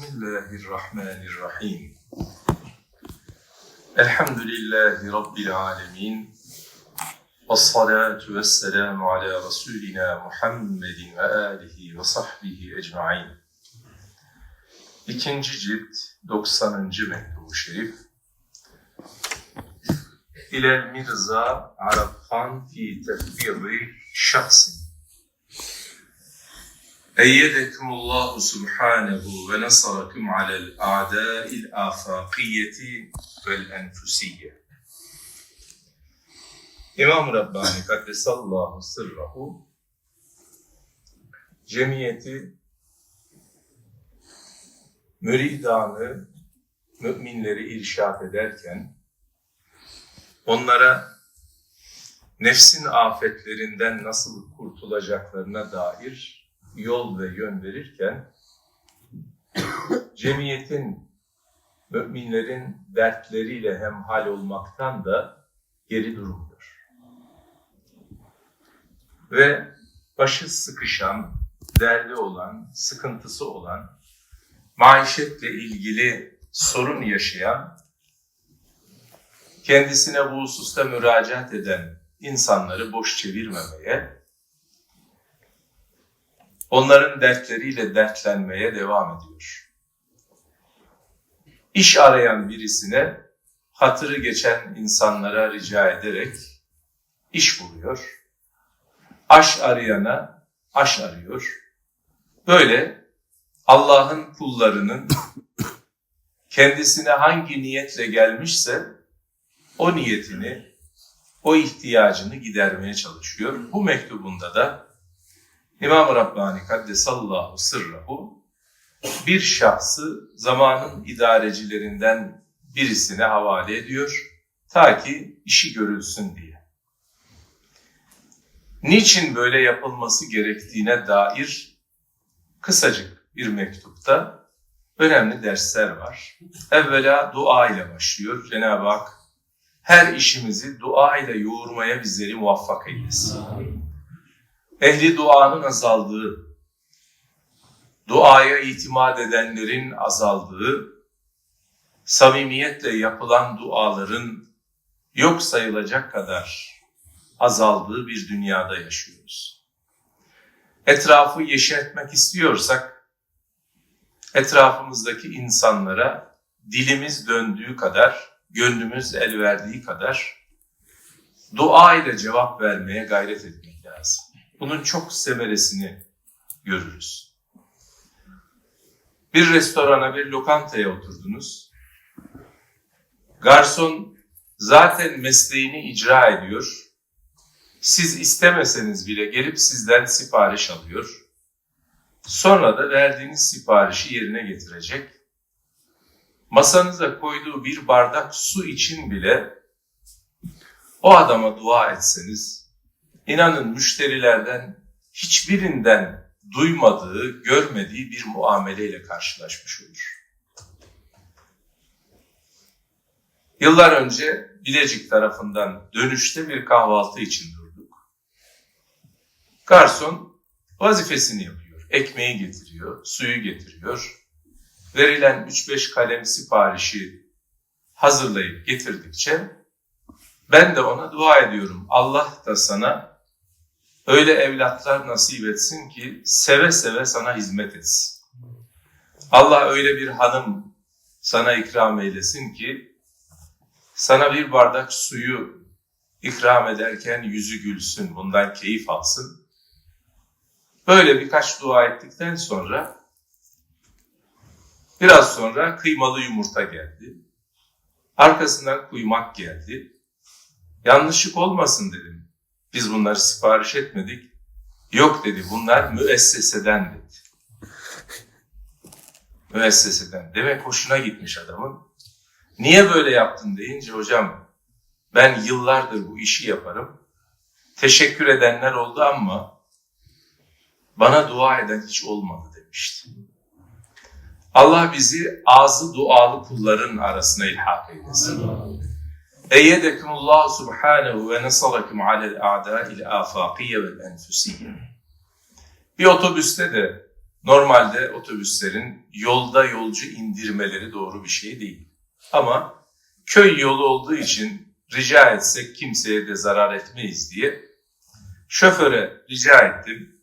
Bismillahirrahmanirrahim. Elhamdülillahi Rabbil alemin. Vessalatu vesselamu ala Resulina Muhammedin ve alihi ve sahbihi ecmain. İkinci cilt 90. mektubu şerif. İlel Mirza Arafan fi tefbiri şahsin. Eyyedekümullahu subhanehu ve nasarakum alel a'dâil afâkiyyeti vel enfüsiyye. İmam Rabbani Kaddesallahu sırrahu cemiyeti, müridanı, müminleri irşat ederken onlara nefsin afetlerinden nasıl kurtulacaklarına dair yol ve yön verirken cemiyetin müminlerin dertleriyle hemhal olmaktan da geri durmuyor. Ve başı sıkışan, derdi olan, sıkıntısı olan, maişetle ilgili sorun yaşayan, kendisine bu hususta müracaat eden insanları boş çevirmemeye, onların dertleriyle dertlenmeye devam ediyor. İş arayan birisine hatırı geçen insanlara rica ederek iş buluyor. Aş arayana aş arıyor. Böyle Allah'ın kullarının kendisine hangi niyetle gelmişse o niyetini, o ihtiyacını gidermeye çalışıyor. Bu mektubunda da İmam-ı Rabbani Kaddesallahu Sırrahu bir şahsı zamanın idarecilerinden birisine havale ediyor ta ki işi görülsün diye. Niçin böyle yapılması gerektiğine dair kısacık bir mektupta önemli dersler var. Evvela dua ile başlıyor. Cenab-ı Hak her işimizi dua ile yoğurmaya bizleri muvaffak eylesin ehli duanın azaldığı, duaya itimat edenlerin azaldığı, samimiyetle yapılan duaların yok sayılacak kadar azaldığı bir dünyada yaşıyoruz. Etrafı yeşertmek istiyorsak, etrafımızdaki insanlara dilimiz döndüğü kadar, gönlümüz el verdiği kadar dua ile cevap vermeye gayret etmek lazım bunun çok semeresini görürüz. Bir restorana, bir lokantaya oturdunuz. Garson zaten mesleğini icra ediyor. Siz istemeseniz bile gelip sizden sipariş alıyor. Sonra da verdiğiniz siparişi yerine getirecek. Masanıza koyduğu bir bardak su için bile o adama dua etseniz inanın müşterilerden hiçbirinden duymadığı, görmediği bir muameleyle karşılaşmış olur. Yıllar önce Bilecik tarafından dönüşte bir kahvaltı için durduk. Garson vazifesini yapıyor. Ekmeği getiriyor, suyu getiriyor. Verilen 3-5 kalem siparişi hazırlayıp getirdikçe ben de ona dua ediyorum. Allah da sana öyle evlatlar nasip etsin ki seve seve sana hizmet etsin. Allah öyle bir hanım sana ikram eylesin ki sana bir bardak suyu ikram ederken yüzü gülsün, bundan keyif alsın. Böyle birkaç dua ettikten sonra biraz sonra kıymalı yumurta geldi. Arkasından kuymak geldi. Yanlışlık olmasın dedim. Biz bunları sipariş etmedik. Yok dedi bunlar müesseseden dedi. müesseseden. Demek hoşuna gitmiş adamın. Niye böyle yaptın deyince hocam ben yıllardır bu işi yaparım. Teşekkür edenler oldu ama bana dua eden hiç olmadı demişti. Allah bizi ağzı dualı kulların arasına ilhak eylesin. Eyyedekumullah subhanehu ve nesalakum alel a'da'il afakiyye vel enfusiyye. Bir otobüste de normalde otobüslerin yolda yolcu indirmeleri doğru bir şey değil. Ama köy yolu olduğu için rica etsek kimseye de zarar etmeyiz diye şoföre rica ettim.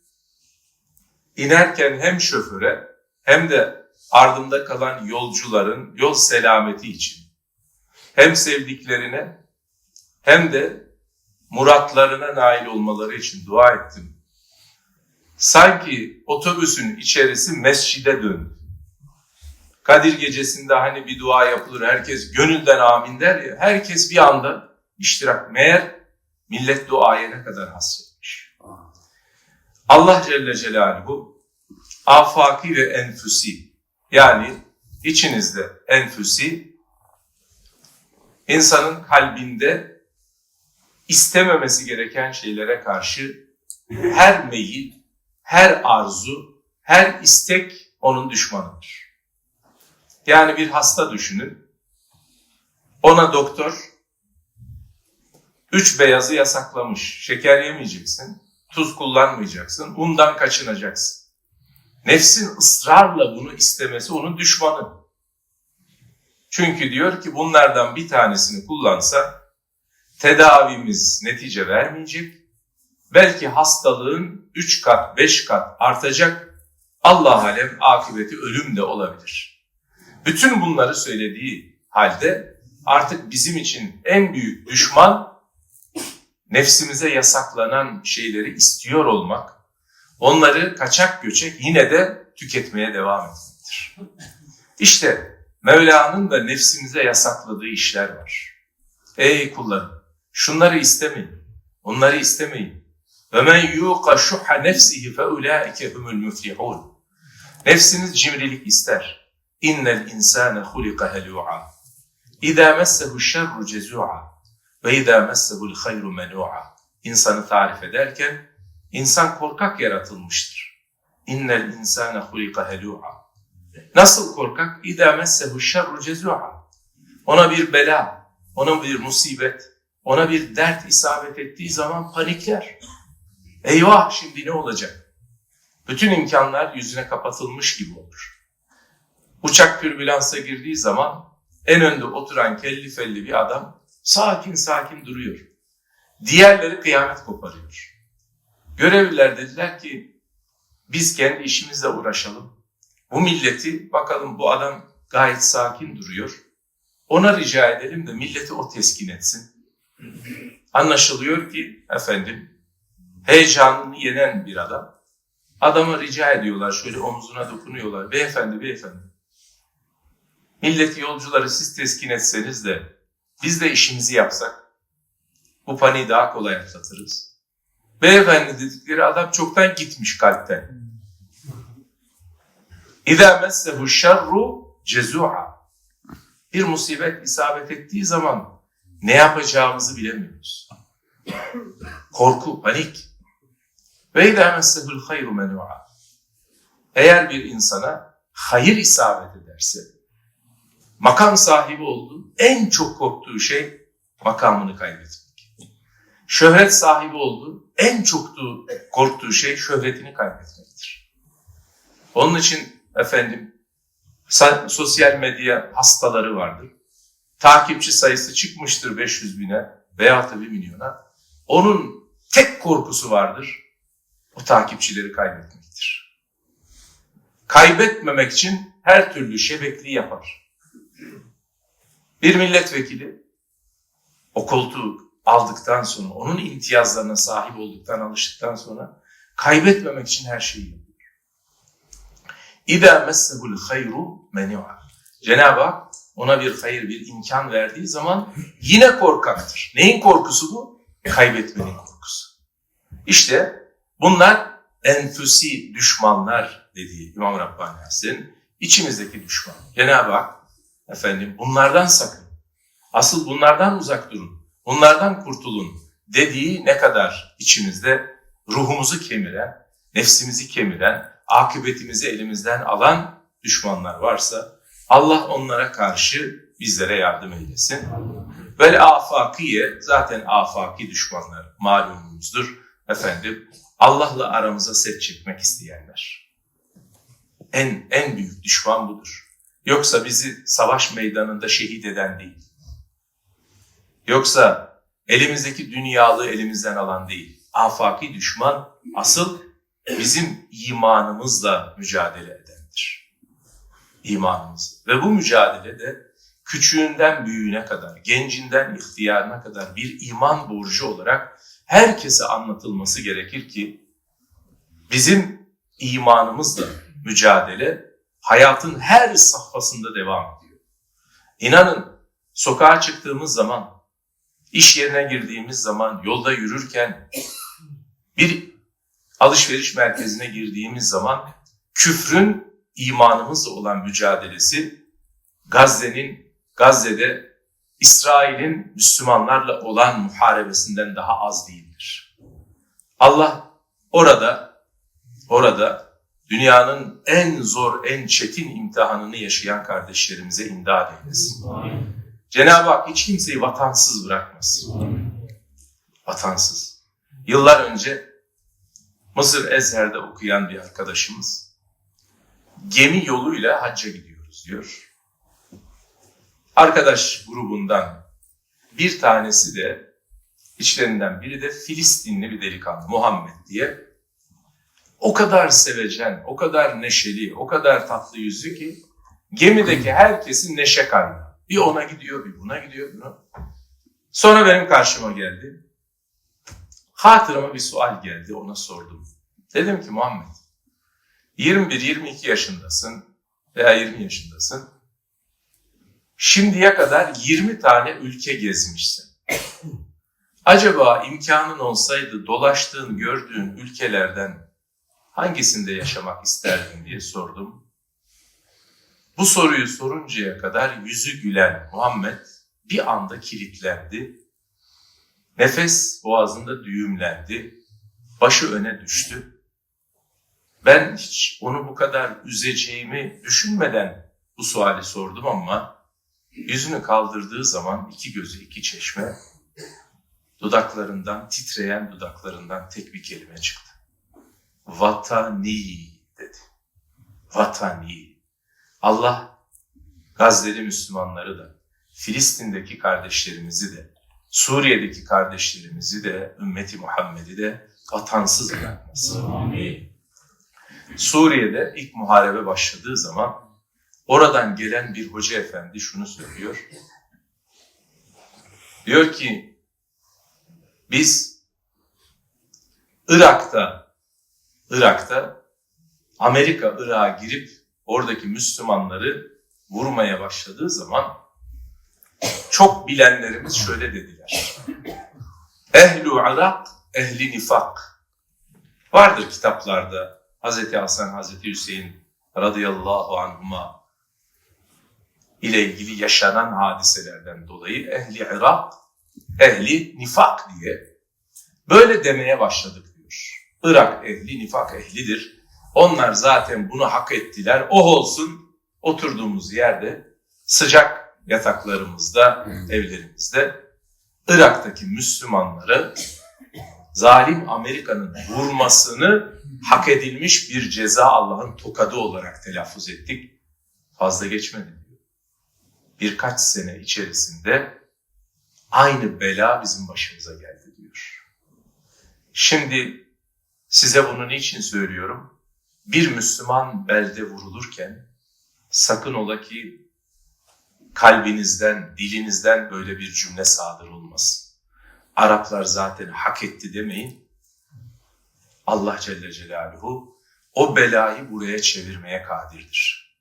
İnerken hem şoföre hem de ardında kalan yolcuların yol selameti için hem sevdiklerine hem de muratlarına nail olmaları için dua ettim. Sanki otobüsün içerisi mescide döndü. Kadir gecesinde hani bir dua yapılır, herkes gönülden amin der ya, herkes bir anda iştirak. Meğer millet duaya ne kadar hasretmiş. Allah Celle Celaluhu afaki ve enfüsi yani içinizde enfüsi insanın kalbinde istememesi gereken şeylere karşı her meyil, her arzu, her istek onun düşmanıdır. Yani bir hasta düşünün. Ona doktor üç beyazı yasaklamış. Şeker yemeyeceksin, tuz kullanmayacaksın, undan kaçınacaksın. Nefsin ısrarla bunu istemesi onun düşmanı. Çünkü diyor ki bunlardan bir tanesini kullansa tedavimiz netice vermeyecek. Belki hastalığın 3 kat, 5 kat artacak. Allah alem akıbeti ölüm de olabilir. Bütün bunları söylediği halde artık bizim için en büyük düşman nefsimize yasaklanan şeyleri istiyor olmak, onları kaçak göçek yine de tüketmeye devam etmektir. İşte Mevla'nın da nefsimize yasakladığı işler var. Ey kullarım, şunları istemeyin, onları istemeyin. Ve men yuqa şuha nefsihi fe ulaike humul muflihun. Nefsiniz cimrilik ister. İnnel insane hulika helu'a. İza messehu şerru cezu'a ve izâ messehul hayru menû'a. İnsanı tarif ederken insan korkak yaratılmıştır. İnnel insâne hulika helû'a. Nasıl korkak? İdâ messehu şerru cezua. Ona bir bela, ona bir musibet, ona bir dert isabet ettiği zaman panikler. Eyvah şimdi ne olacak? Bütün imkanlar yüzüne kapatılmış gibi olur. Uçak türbülansa girdiği zaman en önde oturan kelli felli bir adam sakin sakin duruyor. Diğerleri kıyamet koparıyor. Görevliler dediler ki biz kendi işimizle uğraşalım. Bu milleti bakalım bu adam gayet sakin duruyor. Ona rica edelim de milleti o teskin etsin. Anlaşılıyor ki efendim heyecanını yenen bir adam. Adama rica ediyorlar şöyle omzuna dokunuyorlar. Beyefendi beyefendi. Milleti yolcuları siz teskin etseniz de biz de işimizi yapsak bu paniği daha kolay atlatırız. Beyefendi dedikleri adam çoktan gitmiş kalpten. İzâ messehu şerru cezu'a. Bir musibet isabet ettiği zaman ne yapacağımızı bilemiyoruz. Korku, panik. Ve izâ messehul hayru menû'a. Eğer bir insana hayır isabet ederse, makam sahibi oldu, en çok korktuğu şey makamını kaybetmek. Şöhret sahibi oldu, en çok korktuğu şey şöhretini kaybetmektir. Onun için efendim sosyal medya hastaları vardır. Takipçi sayısı çıkmıştır 500 bine veya da 1 milyona. Onun tek korkusu vardır. O takipçileri kaybetmektir. Kaybetmemek için her türlü şebekliği yapar. Bir milletvekili o koltuğu aldıktan sonra, onun imtiyazlarına sahip olduktan, alıştıktan sonra kaybetmemek için her şeyi yapar. İza messehul hayru menua. Cenab-ı Hak ona bir hayır, bir imkan verdiği zaman yine korkaktır. Neyin korkusu bu? Kaybetmenin korkusu. İşte bunlar enfüsi düşmanlar dediği İmam Rabbani Hazretleri'nin içimizdeki düşman. Cenab-ı Hak efendim bunlardan sakın. Asıl bunlardan uzak durun. Bunlardan kurtulun dediği ne kadar içimizde ruhumuzu kemiren, nefsimizi kemiren, akıbetimizi elimizden alan düşmanlar varsa Allah onlara karşı bizlere yardım eylesin. Ve afakiye zaten afaki düşmanlar malumumuzdur. Efendim Allah'la aramıza set çekmek isteyenler. En en büyük düşman budur. Yoksa bizi savaş meydanında şehit eden değil. Yoksa elimizdeki dünyalığı elimizden alan değil. Afaki düşman asıl bizim imanımızla mücadele edendir. İmanımız. Ve bu mücadelede küçüğünden büyüğüne kadar, gencinden ihtiyarına kadar bir iman borcu olarak herkese anlatılması gerekir ki bizim imanımızla mücadele hayatın her safhasında devam ediyor. İnanın sokağa çıktığımız zaman, iş yerine girdiğimiz zaman, yolda yürürken, bir alışveriş merkezine girdiğimiz zaman küfrün imanımızla olan mücadelesi Gazze'nin Gazze'de İsrail'in Müslümanlarla olan muharebesinden daha az değildir. Allah orada orada dünyanın en zor, en çetin imtihanını yaşayan kardeşlerimize imdad eylesin. Cenab-ı Hak hiç kimseyi vatansız bırakmaz. Vatansız. Yıllar önce Mısır Ezher'de okuyan bir arkadaşımız gemi yoluyla hacca gidiyoruz diyor. Arkadaş grubundan bir tanesi de içlerinden biri de Filistinli bir delikanlı Muhammed diye. O kadar sevecen, o kadar neşeli, o kadar tatlı yüzlü ki gemideki herkesin neşe kaynağı. Bir ona gidiyor, bir buna gidiyor. Buna. Sonra benim karşıma geldi. Hatırıma bir sual geldi, ona sordum. Dedim ki Muhammed, 21-22 yaşındasın veya 20 yaşındasın. Şimdiye kadar 20 tane ülke gezmişsin. Acaba imkanın olsaydı dolaştığın, gördüğün ülkelerden hangisinde yaşamak isterdin diye sordum. Bu soruyu soruncaya kadar yüzü gülen Muhammed bir anda kilitlendi. Nefes boğazında düğümlendi. Başı öne düştü. Ben hiç onu bu kadar üzeceğimi düşünmeden bu suali sordum ama yüzünü kaldırdığı zaman iki gözü iki çeşme dudaklarından titreyen dudaklarından tek bir kelime çıktı. Vatani dedi. Vatani. Allah Gazze'li Müslümanları da, Filistin'deki kardeşlerimizi de, Suriye'deki kardeşlerimizi de, ümmeti Muhammed'i de vatansız bırakmasın. Amin. Suriye'de ilk muharebe başladığı zaman oradan gelen bir hoca efendi şunu söylüyor. Diyor ki biz Irak'ta Irak'ta Amerika Irak'a girip oradaki Müslümanları vurmaya başladığı zaman çok bilenlerimiz şöyle dediler. Ehlu Irak, ehli nifak. Vardır kitaplarda Hazreti Hasan, Hazreti Hüseyin radıyallahu anhuma ile ilgili yaşanan hadiselerden dolayı ehli Irak, ehli nifak diye böyle demeye başladık diyor. Irak ehli nifak ehlidir. Onlar zaten bunu hak ettiler. O olsun oturduğumuz yerde sıcak yataklarımızda, evlerimizde Irak'taki Müslümanları zalim Amerika'nın vurmasını hak edilmiş bir ceza Allah'ın tokadı olarak telaffuz ettik. Fazla geçmedi diyor. Birkaç sene içerisinde aynı bela bizim başımıza geldi diyor. Şimdi size bunu niçin söylüyorum? Bir Müslüman belde vurulurken sakın ola ki kalbinizden, dilinizden böyle bir cümle sadır olmasın. Araplar zaten hak etti demeyin. Allah Celle Celaluhu o belayı buraya çevirmeye kadirdir.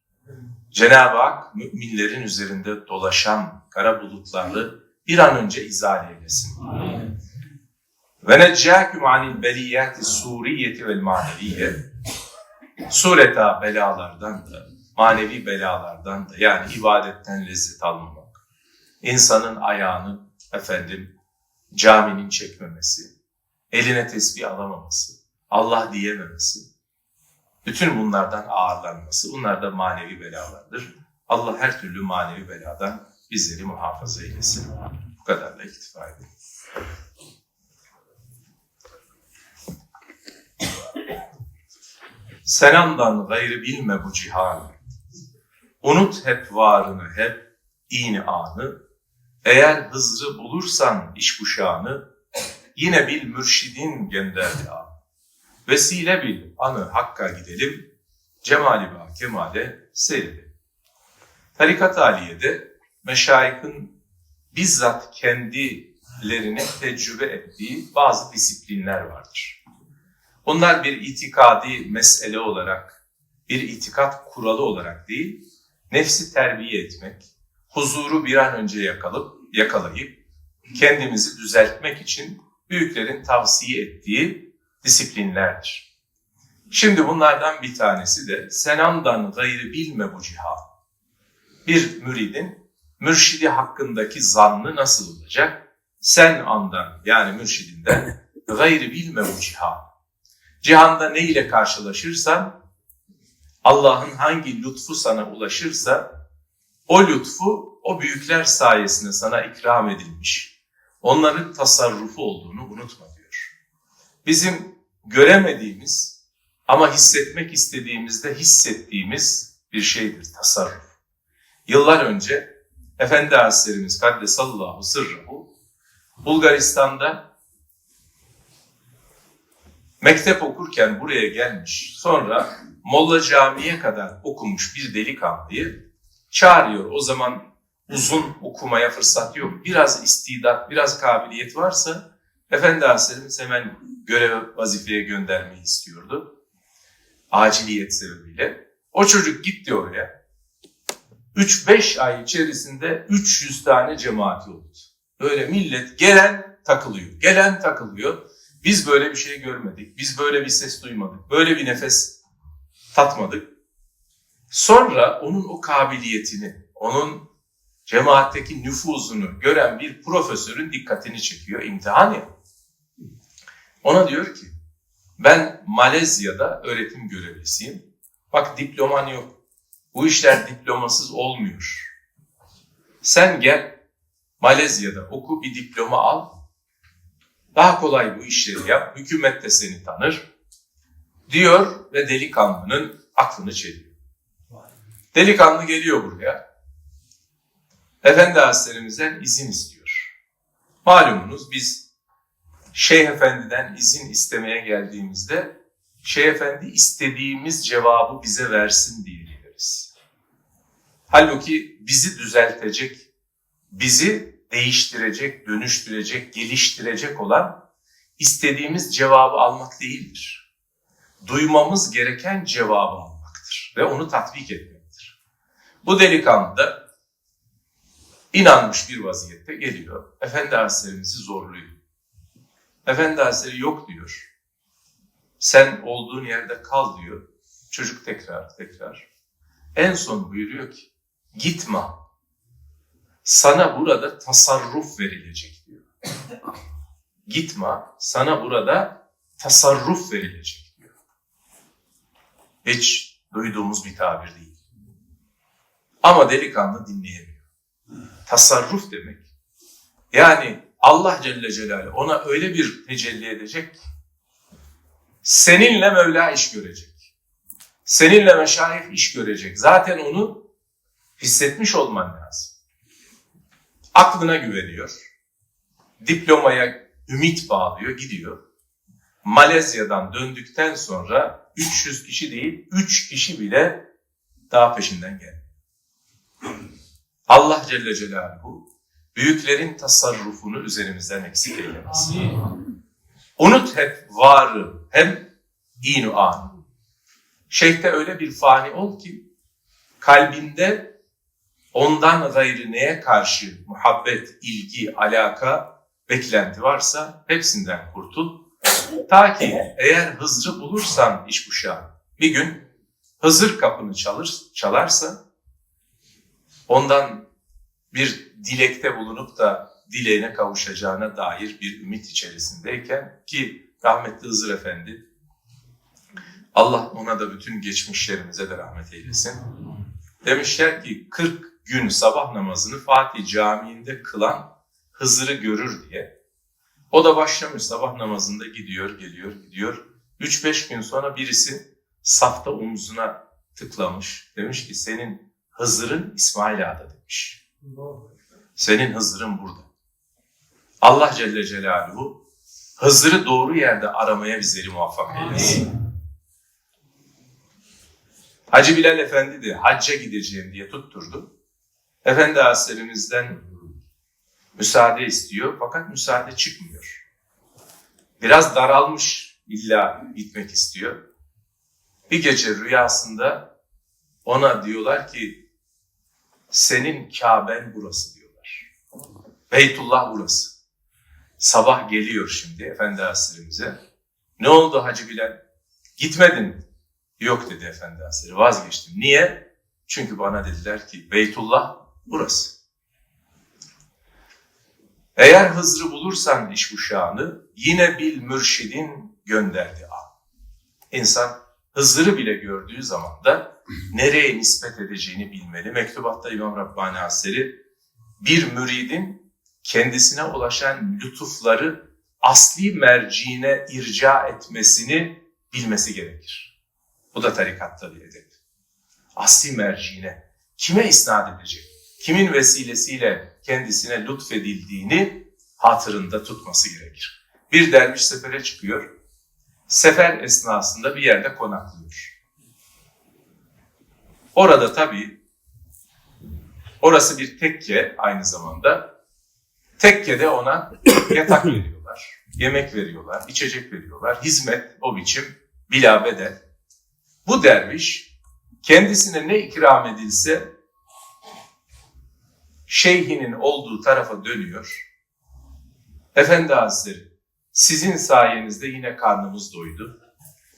Cenab-ı Hak müminlerin üzerinde dolaşan kara bulutlarla bir an önce izale eylesin. Amin. Ve neccâküm anil beliyâti suriyeti vel maneviye. Sureta belalardan da, manevi belalardan da yani ibadetten lezzet almamak, insanın ayağını efendim caminin çekmemesi, eline tesbih alamaması, Allah diyememesi, bütün bunlardan ağırlanması, bunlar da manevi belalardır. Allah her türlü manevi beladan bizleri muhafaza eylesin. Bu kadarla iktifa edelim. Senandan gayrı bilme bu cihanı. Unut hep varını hep, iğni anı. Eğer Hızr'ı bulursan iş bu şanı, yine bil mürşidin gönderdi ağ. Vesile bil anı hakka gidelim, cemali ba kemale seyredelim. Tarikat Aliye'de meşayihin bizzat kendilerine tecrübe ettiği bazı disiplinler vardır. Bunlar bir itikadi mesele olarak, bir itikat kuralı olarak değil, nefsi terbiye etmek, huzuru bir an önce yakalıp, yakalayıp kendimizi düzeltmek için büyüklerin tavsiye ettiği disiplinlerdir. Şimdi bunlardan bir tanesi de senandan gayrı bilme bu cihan. Bir müridin mürşidi hakkındaki zannı nasıl olacak? Sen andan yani mürşidinden gayrı bilme bu cihan. Cihanda ne ile karşılaşırsan Allah'ın hangi lütfu sana ulaşırsa o lütfu o büyükler sayesinde sana ikram edilmiş. Onların tasarrufu olduğunu unutma diyor. Bizim göremediğimiz ama hissetmek istediğimizde hissettiğimiz bir şeydir tasarruf. Yıllar önce Efendi Hazretlerimiz Kaddesallahu sırruhu Bulgaristan'da mektep okurken buraya gelmiş. Sonra Molla Camii'ye kadar okumuş bir delikanlıyı çağırıyor. O zaman uzun okumaya fırsat yok. Biraz istidat, biraz kabiliyet varsa Efendi Hazretlerimiz hemen görev vazifeye göndermeyi istiyordu. Aciliyet sebebiyle. O çocuk gitti oraya. 3-5 ay içerisinde 300 tane cemaati oldu. Böyle millet gelen takılıyor, gelen takılıyor. Biz böyle bir şey görmedik, biz böyle bir ses duymadık, böyle bir nefes tatmadık. Sonra onun o kabiliyetini, onun cemaatteki nüfuzunu gören bir profesörün dikkatini çekiyor, imtihan ya. Ona diyor ki, ben Malezya'da öğretim görevlisiyim. Bak diploman yok. Bu işler diplomasız olmuyor. Sen gel Malezya'da oku bir diploma al. Daha kolay bu işleri yap. Hükümet de seni tanır. Diyor ve delikanlının aklını çeliyor. Delikanlı geliyor buraya. Efendi Hazretlerimizden izin istiyor. Malumunuz biz Şeyh Efendi'den izin istemeye geldiğimizde Şeyh Efendi istediğimiz cevabı bize versin diye dileriz. Halbuki bizi düzeltecek, bizi değiştirecek, dönüştürecek, geliştirecek olan istediğimiz cevabı almak değildir. Duymamız gereken cevabı almaktır ve onu tatbik etmektir. Bu delikanlı da inanmış bir vaziyette geliyor. Efendi Hazretlerimizi zorluyor. Efendi Hazretleri yok diyor. Sen olduğun yerde kal diyor. Çocuk tekrar tekrar. En son buyuruyor ki gitme. Sana burada tasarruf verilecek diyor. Gitme. Sana burada tasarruf verilecek diyor. Hiç duyduğumuz bir tabir değil. Ama delikanlı dinleyemiyor. Tasarruf demek. Yani Allah Celle Celaluhu ona öyle bir tecelli edecek seninle Mevla iş görecek. Seninle meşayih iş görecek. Zaten onu hissetmiş olman lazım. Aklına güveniyor. Diplomaya ümit bağlıyor, gidiyor. Malezya'dan döndükten sonra 300 kişi değil, 3 kişi bile daha peşinden geldi. Allah Celle Celaluhu büyüklerin tasarrufunu üzerimizden eksik eylemesin. Unut hep varı hem inu an. Şeyhte öyle bir fani ol ki kalbinde ondan gayrı neye karşı muhabbet, ilgi, alaka, beklenti varsa hepsinden kurtul. Ta ki eğer Hızır'ı bulursan iş kuşağı bir gün Hızır kapını çalır, çalarsa ondan bir dilekte bulunup da dileğine kavuşacağına dair bir ümit içerisindeyken ki rahmetli Hızır Efendi Allah ona da bütün geçmişlerimize de rahmet eylesin. Demişler ki 40 gün sabah namazını Fatih Camii'nde kılan Hızır'ı görür diye. O da başlamış sabah namazında gidiyor, geliyor, gidiyor. 3-5 gün sonra birisi safta omzuna tıklamış. Demiş ki senin Hızır'ın İsmail Ağa'da demiş. Senin Hızır'ın burada. Allah Celle Celaluhu Hızır'ı doğru yerde aramaya bizleri muvaffak eylesin. Hacı Bilal Efendi de hacca gideceğim diye tutturdu. Efendi Hazretlerimizden müsaade istiyor fakat müsaade çıkmıyor. Biraz daralmış illa gitmek istiyor. Bir gece rüyasında ona diyorlar ki senin Kabe'n burası diyorlar. Beytullah burası. Sabah geliyor şimdi Efendi Hazretlerimize. Ne oldu Hacı Bilal? Gitmedin? Yok dedi Efendi Hazretleri vazgeçtim. Niye? Çünkü bana dediler ki Beytullah burası. Eğer Hızr'ı bulursan iş uşağını yine bil mürşidin gönderdi al. İnsan Hızır'ı bile gördüğü zaman da nereye nispet edeceğini bilmeli. Mektubatta İmam Rabbani Hazretleri bir müridin kendisine ulaşan lütufları asli merciine irca etmesini bilmesi gerekir. Bu da tarikatta bir edep. Asli merciine kime isnat edecek? Kimin vesilesiyle kendisine lütfedildiğini hatırında tutması gerekir. Bir derviş sefere çıkıyor. Sefer esnasında bir yerde konaklıyor. Orada tabii orası bir tekke aynı zamanda. Tekkede ona yatak veriyorlar, yemek veriyorlar, içecek veriyorlar. Hizmet o biçim bila bedel. Bu derviş kendisine ne ikram edilse şeyhinin olduğu tarafa dönüyor. Efendi Hazretleri, sizin sayenizde yine karnımız doydu.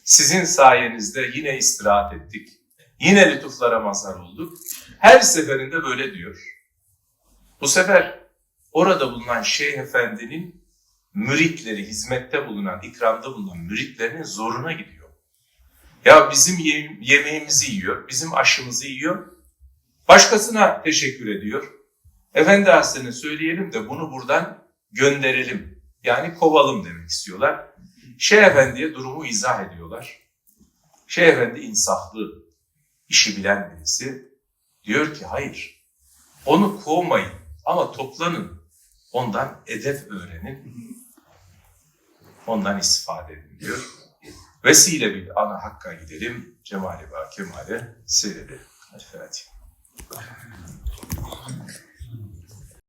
Sizin sayenizde yine istirahat ettik. Yine lütuflara mazhar olduk. Her seferinde böyle diyor. Bu sefer orada bulunan Şeyh Efendi'nin müritleri, hizmette bulunan, ikramda bulunan müritlerinin zoruna gidiyor. Ya bizim ye- yemeğimizi yiyor, bizim aşımızı yiyor. Başkasına teşekkür ediyor. Efendi Hazretleri'ne söyleyelim de bunu buradan gönderelim. Yani kovalım demek istiyorlar. Şeyh Efendi'ye durumu izah ediyorlar. Şeyh Efendi insaflı, işi bilen birisi. Diyor ki hayır, onu kovmayın ama toplanın. Ondan edep öğrenin. Ondan istifade edin diyor. Vesile bil ana hakka gidelim. Cemali ba kemale seyredelim. El Fatiha.